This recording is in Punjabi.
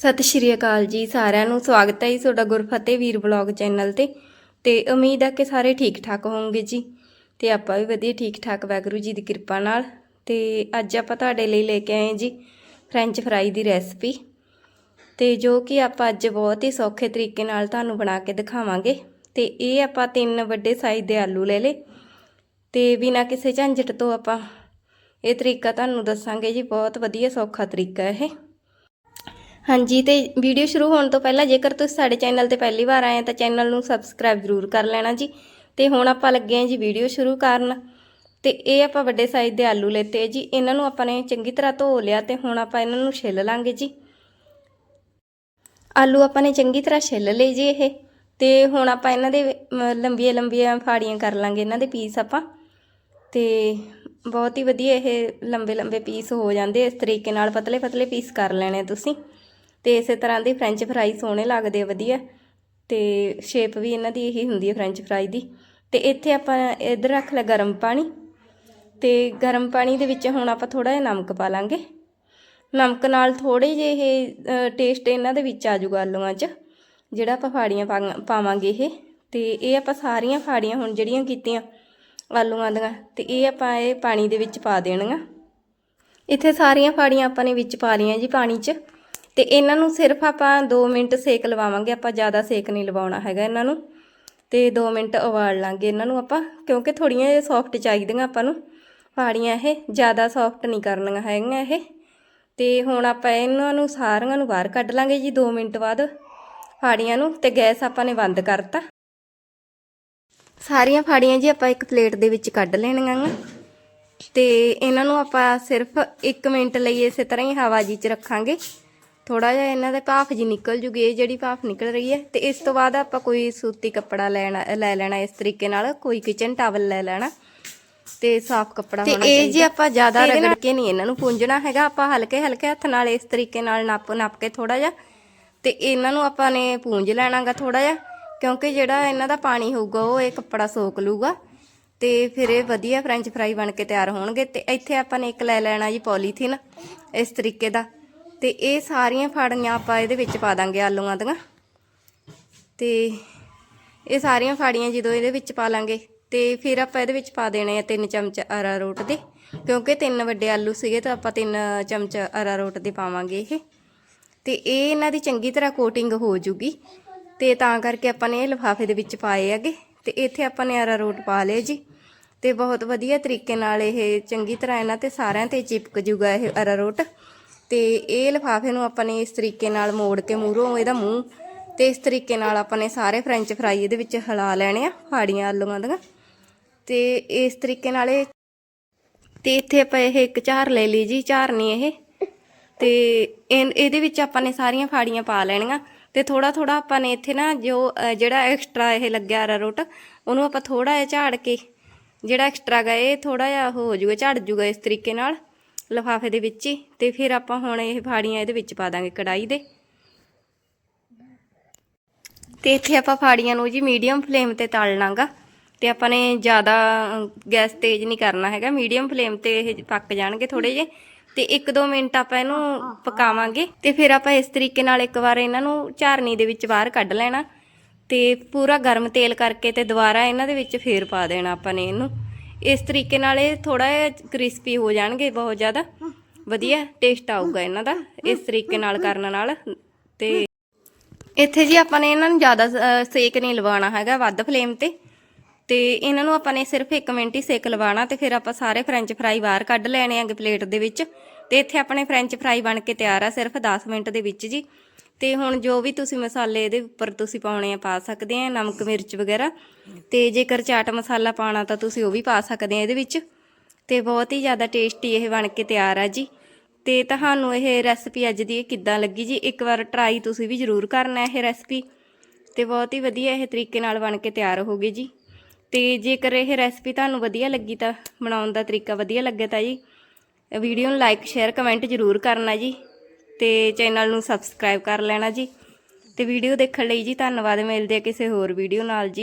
ਸਤਿ ਸ਼੍ਰੀ ਅਕਾਲ ਜੀ ਸਾਰਿਆਂ ਨੂੰ, ਸਵਾਗਤ ਹੈ ਜੀ ਤੁਹਾਡਾ ਗੁਰਫਤਿਹ ਵੀਰ ਬਲੌਗ ਚੈਨਲ ਤੇ। ਤੇ ਉਮੀਦ ਹੈ ਕਿ ਸਾਰੇ ਠੀਕ ਠਾਕ ਹੋਵੋਗੇ ਜੀ। ਤੇ ਆਪਾਂ ਵੀ ਵਧੀਆ ਠੀਕ ਠਾਕ ਵਾਹਿਗੁਰੂ ਜੀ ਦੀ ਕਿਰਪਾ ਨਾਲ। ਤੇ ਅੱਜ ਆਪਾਂ ਤੁਹਾਡੇ ਲਈ ਲੈ ਕੇ ਆਏ ਜੀ ਫ੍ਰੈਂਚ ਫਰਾਈ ਦੀ ਰੈਸਪੀ। ਤੇ ਜੋ ਕਿ ਆਪਾਂ ਅੱਜ ਬਹੁਤ ਹੀ ਸੌਖੇ ਤਰੀਕੇ ਨਾਲ ਤੁਹਾਨੂੰ ਬਣਾ ਕੇ ਦਿਖਾਵਾਂਗੇ। ਤੇ ਇਹ ਆਪਾਂ ਤਿੰਨ ਵੱਡੇ ਸਾਈਜ਼ ਦੇ ਆਲੂ ਲੈ ਲਏ। ਤੇ ਬਿਨਾਂ ਕਿਸੇ ਝੰਜਟ ਤੋਂ ਆਪਾਂ ਇਹ ਤਰੀਕਾ ਤੁਹਾਨੂੰ ਦੱਸਾਂਗੇ ਜੀ, ਬਹੁਤ ਵਧੀਆ ਸੌਖਾ ਤਰੀਕਾ ਇਹ। ਹਾਂਜੀ, ਤੇ ਵੀਡੀਓ ਸ਼ੁਰੂ ਹੋਣ ਤੋਂ ਪਹਿਲਾਂ ਜੇਕਰ ਤੁਸੀਂ ਸਾਡੇ ਚੈਨਲ ਤੇ ਪਹਿਲੀ ਵਾਰ ਆਏ ਤਾਂ ਚੈਨਲ ਨੂੰ ਸਬਸਕ੍ਰਾਈਬ ਜ਼ਰੂਰ ਕਰ ਲੈਣਾ ਜੀ। ਤੇ ਹੁਣ ਆਪਾਂ ਲੱਗੇ ਆ ਜੀ ਵੀਡੀਓ ਸ਼ੁਰੂ ਕਰਨ। ਤੇ ਇਹ ਆਪਾਂ ਵੱਡੇ ਸਾਈਜ਼ ਦੇ ਆਲੂ ਲੈਤੇ ਜੀ, ਇਹਨਾਂ ਨੂੰ ਆਪਾਂ ਨੇ ਚੰਗੀ ਤਰ੍ਹਾਂ ਧੋ ਲਿਆ ਤੇ ਹੁਣ ਆਪਾਂ ਇਹਨਾਂ ਨੂੰ ਛਿੱਲ ਲਾਂਗੇ ਜੀ। ਆਲੂ ਆਪਾਂ ਨੇ ਚੰਗੀ ਤਰ੍ਹਾਂ ਛਿੱਲ ਲਏ ਜੀ ਇਹ। ਤੇ ਹੁਣ ਆਪਾਂ ਇਹਨਾਂ ਦੇ ਲੰਬੀਆਂ ਲੰਬੀਆਂ ਫਾੜੀਆਂ ਕਰ ਲਾਂਗੇ ਇਹਨਾਂ ਦੇ ਪੀਸ ਆਪਾਂ। ਤੇ ਬਹੁਤ ਹੀ ਵਧੀਆ ਇਹ ਲੰਬੇ ਲੰਬੇ ਪੀਸ ਹੋ ਜਾਂਦੇ ਇਸ ਤਰੀਕੇ ਨਾਲ ਪਤਲੇ ਪਤਲੇ ਪੀਸ ਕਰ ਲੈਣੇ ਤੁਸੀਂ। ਤੇ ਇਸੇ ਤਰ੍ਹਾਂ ਦੇ ਫ੍ਰੈਂਚ ਫਰਾਈ ਸੋਹਣੇ ਲੱਗਦੇ ਆ, ਵਧੀਆ। ਤੇ ਸ਼ੇਪ ਵੀ ਇਹਨਾਂ ਦੀ ਇਹੀ ਹੁੰਦੀ ਹੈ ਫ੍ਰੈਂਚ ਫਰਾਈ ਦੀ। ਤੇ ਇੱਥੇ ਆਪਾਂ ਇੱਧਰ ਰੱਖ ਲਿਆ ਗਰਮ ਪਾਣੀ। ਤੇ ਗਰਮ ਪਾਣੀ ਦੇ ਵਿੱਚ ਹੁਣ ਆਪਾਂ ਥੋੜਾ ਜਿਹਾ ਨਮਕ ਪਾ ਲਾਂਗੇ। ਨਮਕ ਨਾਲ ਥੋੜੇ ਜਿਹੇ ਇਹ ਟੇਸਟ ਇਹਨਾਂ ਦੇ ਵਿੱਚ ਆ ਜਾਊਗਾ ਆਲੂਆਂ 'ਚ, ਜਿਹੜਾ ਆਪਾਂ ਫਾੜੀਆਂ ਪਾ- ਪਾਵਾਂਗੇ ਇਹ। ਤੇ ਇਹ ਆਪਾਂ ਸਾਰੀਆਂ ਫਾੜੀਆਂ ਹੁਣ ਜਿਹੜੀਆਂ ਕੀਤੀਆਂ ਆਲੂਆਂ ਦੀਆਂ, ਤੇ ਇਹ ਆਪਾਂ ਇਹ ਪਾਣੀ ਦੇ ਵਿੱਚ ਪਾ ਦੇਣੀਆਂ। ਇੱਥੇ ਸਾਰੀਆਂ ਫਾੜੀਆਂ ਆਪਾਂ ਨੇ ਵਿੱਚ ਪਾ ਲਈਆਂ ਜੀ ਪਾਣੀ 'ਚ। ਤੇ ਇਹਨਾਂ ਨੂੰ ਸਿਰਫ ਆਪਾਂ 2 ਮਿੰਟ ਸੇਕ ਲਵਾਵਾਂਗੇ, ਆਪਾਂ ਜ਼ਿਆਦਾ ਸੇਕ ਨਹੀਂ ਲਵਾਉਣਾ ਹੈਗਾ ਇਹਨਾਂ ਨੂੰ। ਤੇ 2 ਮਿੰਟ ਉਬਾਲ ਲਾਂਗੇ ਇਹਨਾਂ ਨੂੰ ਆਪਾਂ, ਕਿਉਂਕਿ ਥੋੜੀਆਂ ਜਿਹਾ ਸੌਫਟ ਚਾਹੀਦੀਆਂ ਆਪਾਂ ਨੂੰ। ਫਾੜੀਆਂ ਇਹ, ਜ਼ਿਆਦਾ ਸੌਫਟ ਨਹੀਂ ਕਰਨੀਆਂ ਹੈਗੀਆਂ ਇਹ। ਤੇ ਹੁਣ ਆਪਾਂ ਇਹਨਾਂ ਨੂੰ ਸਾਰੀਆਂ ਨੂੰ ਬਾਹਰ ਕੱਢ ਲਾਂਗੇ ਜੀ 2 ਮਿੰਟ ਬਾਅਦ ਫਾੜੀਆਂ ਨੂੰ, ਤੇ ਗੈਸ ਆਪਾਂ ਨੇ ਬੰਦ ਕਰਤਾ। ਸਾਰੀਆਂ ਫਾੜੀਆਂ ਜੀ ਆਪਾਂ ਇੱਕ ਪਲੇਟ ਦੇ ਵਿੱਚ ਕੱਢ ਲੈਣੀਆਂ ਗਾ ਤੇ ਇਹਨਾਂ ਨੂੰ ਆਪਾਂ ਸਿਰਫ 1 ਮਿੰਟ ਲਈ ਇਸੇ ਤਰ੍ਹਾਂ ਹੀ ਹਵਾ ਜੀ ਚ ਰੱਖਾਂਗੇ। ਥੋੜਾ ਜਿਹਾ ਇਹਨਾਂ ਦੇ ਭਾਫ ਜੀ ਨਿਕਲ ਜੂਗੀ ਇਹ ਜਿਹੜੀ ਭਾਫ ਨਿਕਲ ਰਹੀ ਹੈ ਤੇ ਇਸ ਤੋਂ ਬਾਅਦ ਆਪਾਂ ਕੋਈ ਸੂਤੀ ਕੱਪੜਾ ਲੈਣਾ ਲੈ ਲੈਣਾ ਇਸ ਤਰੀਕੇ ਨਾਲ ਕੋਈ ਕਿਚਨ ਟਾਵਲ ਲੈ ਲੈਣਾ ਤੇ ਸਾਫ਼ ਕੱਪੜਾ ਹੋਣਾ ਚਾਹੀਦਾ ਤੇ ਇਹ ਜੀ ਆਪਾਂ ਜ਼ਿਆਦਾ ਰਗੜ ਕੇ ਨਹੀਂ ਇਹਨਾਂ ਨੂੰ ਪੂੰਝਣਾ ਹੈਗਾ ਆਪਾਂ ਹਲਕੇ ਹਲਕੇ ਹੱਥ ਨਾਲ ਇਸ ਤਰੀਕੇ ਨਾਲ ਨੱਪ ਨੱਪ ਕੇ ਥੋੜਾ ਜਿਹਾ ਤੇ ਇਹਨਾਂ ਨੂੰ ਆਪਾਂ ਨੇ ਪੂੰਝ ਲੈਣਾਗਾ ਥੋੜਾ ਜਿਹਾ ਕਿਉਂਕਿ ਜਿਹੜਾ ਇਹਨਾਂ ਦਾ ਪਾਣੀ ਹੋਊਗਾ ਉਹ ਇਹ ਕੱਪੜਾ ਸੋਕ ਲੂਗਾ ਤੇ ਫਿਰ ਇਹ ਵਧੀਆ ਫ੍ਰੈਂਚ ਫਰਾਈ ਬਣ ਕੇ ਤਿਆਰ ਹੋਣਗੇ ਤੇ ਇੱਥੇ ਆਪਾਂ ਨੇ ਇੱਕ ਲੈ ਲੈਣਾ ਜੀ ਪੋਲੀਥੀਨ ਇਸ ਤਰੀਕੇ ਦਾ। ਤੇ ਇਹ ਸਾਰੀਆਂ ਫਾੜੀਆਂ ਆਪਾਂ ਇਹਦੇ ਵਿੱਚ ਪਾ ਦਾਂਗੇ ਆਲੂਆਂ ਦੀਆਂ। ਤੇ ਇਹ ਸਾਰੀਆਂ ਫਾੜੀਆਂ ਜਦੋਂ ਇਹਦੇ ਵਿੱਚ ਪਾ ਲਾਂਗੇ ਤੇ ਫਿਰ ਆਪਾਂ ਇਹਦੇ ਵਿੱਚ ਪਾ ਦੇਣੇ ਆ ਤਿੰਨ ਚਮਚ ਅਰਾਰੋਟ ਦੇ। ਕਿਉਂਕਿ ਤਿੰਨ ਵੱਡੇ ਆਲੂ ਸੀਗੇ ਤਾਂ ਆਪਾਂ ਤਿੰਨ ਚਮਚ ਅਰਾਰੋਟ ਦੇ ਪਾਵਾਂਗੇ ਇਹ। ਤੇ ਇਹ ਇਹਨਾਂ ਦੀ ਚੰਗੀ ਤਰ੍ਹਾਂ ਕੋਟਿੰਗ ਹੋ ਜੂਗੀ। ਤੇ ਤਾਂ ਕਰਕੇ ਆਪਾਂ ਨੇ ਇਹ ਲਿਫਾਫੇ ਦੇ ਵਿੱਚ ਪਾਏ ਹੈਗੇ। ਤੇ ਇੱਥੇ ਆਪਾਂ ਨੇ ਅਰਾਰੋਟ ਪਾ ਲਏ ਜੀ। ਤੇ ਬਹੁਤ ਵਧੀਆ ਤਰੀਕੇ ਨਾਲ ਇਹ ਚੰਗੀ ਤਰ੍ਹਾਂ ਇਹਨਾਂ ਤੇ ਸਾਰਿਆਂ ਤੇ ਚਿਪਕ ਜੂਗਾ ਇਹ ਅਰਾਰੋਟ ਤੇ ਇਹ ਲਿਫਾਫੇ ਨੂੰ ਆਪਾਂ ਨੇ ਇਸ ਤਰੀਕੇ ਨਾਲ ਮੋੜ ਕੇ ਮੂਹਰੋਂ ਇਹਦਾ ਮੂੰਹ ਤੇ ਇਸ ਤਰੀਕੇ ਨਾਲ ਆਪਾਂ ਨੇ ਸਾਰੇ ਫ੍ਰੈਂਚ ਫਰਾਈ ਇਹਦੇ ਵਿੱਚ ਹਿਲਾ ਲੈਣੇ ਆ ਫਾੜੀਆਂ ਆਲੂਆਂ ਦੀਆਂ। ਤੇ ਇਸ ਤਰੀਕੇ ਨਾਲ ਇਹ ਤੇ ਇੱਥੇ ਆਪਾਂ ਇਹ ਇੱਕ ਝਾਰ ਲੈ ਲਈ ਜੀ ਝਾਰਨੀ ਇਹ। ਤੇ ਇਹਦੇ ਵਿੱਚ ਆਪਾਂ ਨੇ ਸਾਰੀਆਂ ਫਾੜੀਆਂ ਪਾ ਲੈਣੀਆਂ। ਤੇ ਥੋੜਾ ਥੋੜਾ ਆਪਾਂ ਨੇ ਇੱਥੇ ਨਾ ਜੋ ਜਿਹੜਾ ਐਕਸਟਰਾ ਇਹ ਲੱਗਿਆ ਅਰਾਰੋਟ ਉਹਨੂੰ ਆਪਾਂ ਥੋੜਾ ਜਿਹਾ ਝਾੜ ਕੇ, ਜਿਹੜਾ ਐਕਸਟਰਾ ਗਾ ਇਹ ਥੋੜਾ ਜਿਹਾ ਹੋ ਜੂਗਾ, ਝੜ ਜੂਗਾ ਇਸ ਤਰੀਕੇ ਨਾਲ। ਲਿਫਾਫੇ ਦੇ ਵਿੱਚ ਹੀ ਤੇ ਫਿਰ ਆਪਾਂ ਹੁਣ ਇਹ ਫਾੜੀਆਂ ਇਹਦੇ ਵਿੱਚ ਪਾ ਦਾਂਗੇ ਕੜਾਈ ਦੇ। ਤੇ ਇੱਥੇ ਆਪਾਂ ਫਾੜੀਆਂ ਨੂੰ ਜੀ ਮੀਡੀਅਮ ਫਲੇਮ ਤੇ ਤਲ ਲਾਂਗਾ ਤੇ ਆਪਾਂ ਨੇ ਜ਼ਿਆਦਾ ਗੈਸ ਤੇਜ਼ ਨਹੀਂ ਕਰਨਾ ਹੈਗਾ। ਮੀਡੀਅਮ ਫਲੇਮ ਤੇ ਇਹ ਪੱਕ ਜਾਣਗੇ ਥੋੜੇ ਜੇ ਤੇ 1-2 ਮਿੰਟ ਆਪਾਂ ਇਹਨੂੰ ਪਕਾਵਾਂਗੇ ਤੇ ਫਿਰ ਆਪਾਂ ਇਸ ਤਰੀਕੇ ਨਾਲ ਇੱਕ ਵਾਰ ਇਹਨਾਂ ਨੂੰ ਝਾਰਨੀ ਦੇ ਵਿੱਚ ਬਾਹਰ ਕੱਢ ਲੈਣਾ ਤੇ ਪੂਰਾ ਗਰਮ ਤੇਲ ਕਰਕੇ ਤੇ ਦੁਬਾਰਾ ਇਹਨਾਂ ਦੇ ਵਿੱਚ ਫੇਰ ਪਾ ਦੇਣਾ ਆਪਾਂ ਨੇ ਇਹਨੂੰ। ਇਸ ਤਰੀਕੇ ਨਾਲ ਇਹ ਥੋੜਾ ਜਿਹਾ ਕ੍ਰਿਸਪੀ ਹੋ ਜਾਣਗੇ ਬਹੁਤ ਜ਼ਿਆਦਾ। ਵਧੀਆ ਟੇਸਟ ਆਊਗਾ ਇਹਨਾਂ ਦਾ, ਇਸ ਤਰੀਕੇ ਨਾਲ ਕਰਨ ਨਾਲ ਤੇ ਇੱਥੇ ਜੀ ਆਪਾਂ ਨੇ ਇਹਨਾਂ ਨੂੰ ਜ਼ਿਆਦਾ ਸੇਕ ਨਹੀਂ ਲਵਾਉਣਾ ਹੈਗਾ ਵੱਧ ਫਲੇਮ ਤੇ। ਤੇ ਇਹਨਾਂ ਨੂੰ ਆਪਾਂ ਨੇ ਸਿਰਫ 1 ਮਿੰਟ ਹੀ ਸੇਕ ਲਵਾਉਣਾ ਤੇ ਫਿਰ ਆਪਾਂ ਸਾਰੇ ਫ੍ਰੈਂਚ ਫਰਾਈ ਬਾਹਰ ਕੱਢ ਲੈਣੇ ਆਂਗੇ ਪਲੇਟ ਦੇ ਵਿੱਚ। ਤੇ ਇੱਥੇ ਆਪਣੇ ਫ੍ਰੈਂਚ ਫਰਾਈ ਬਣ ਕੇ ਤਿਆਰ ਆ ਸਿਰਫ 10 ਮਿੰਟ ਦੇ ਵਿੱਚ ਜੀ। ਤੇ ਹੁਣ ਜੋ ਵੀ ਤੁਸੀਂ ਮਸਾਲੇ ਇਹਦੇ ਉੱਪਰ ਤੁਸੀਂ ਪਾਉਣੇ ਆ, ਪਾ ਸਕਦੇ ਆ, ਨਮਕ, ਮਿਰਚ ਵਗੈਰਾ। ਤੇ ਜੇਕਰ ਚਾਟ ਮਸਾਲਾ ਪਾਉਣਾ ਤਾਂ ਤੁਸੀਂ ਉਹ ਵੀ ਪਾ ਸਕਦੇ ਆ ਇਹਦੇ ਵਿੱਚ। ਤੇ ਬਹੁਤ ਹੀ ਜ਼ਿਆਦਾ ਟੇਸਟੀ ਇਹ ਬਣ ਕੇ ਤਿਆਰ ਆ ਜੀ। ਤੇ ਤੁਹਾਨੂੰ ਇਹ ਰੈਸਪੀ ਅੱਜ ਦੀ ਕਿੱਦਾਂ ਲੱਗੀ ਜੀ? ਇੱਕ ਵਾਰ ਟਰਾਈ ਤੁਸੀਂ ਵੀ ਜ਼ਰੂਰ ਕਰਨਾ ਇਹ ਰੈਸਪੀ। ਤੇ ਬਹੁਤ ਹੀ ਵਧੀਆ ਇਹ ਤਰੀਕੇ ਨਾਲ ਬਣ ਕੇ ਤਿਆਰ ਹੋ ਗਈ ਜੀ। ਤੇ ਜੇਕਰ ਇਹ ਰੈਸਪੀ ਤੁਹਾਨੂੰ ਵਧੀਆ ਲੱਗੀ ਤਾਂ ਬਣਾਉਣ ਦਾ ਤਰੀਕਾ ਵਧੀਆ ਲੱਗਿਆ ਤਾਂ ਜੀ ਵੀਡੀਓ ਨੂੰ ਲਾਈਕ ਸ਼ੇਅਰ ਕਮੈਂਟ ਜ਼ਰੂਰ ਕਰਨਾ ਜੀ। ਤੇ ਚੈਨਲ ਨੂੰ ਸਬਸਕ੍ਰਾਈਬ ਕਰ ਲੈਣਾ ਜੀ। ਤੇ ਵੀਡੀਓ ਦੇਖਣ ਲਈ ਜੀ, ਧੰਨਵਾਦ। ਮਿਲਦੇ ਆ ਕਿਸੇ ਹੋਰ ਵੀਡੀਓ ਨਾਲ ਜੀ।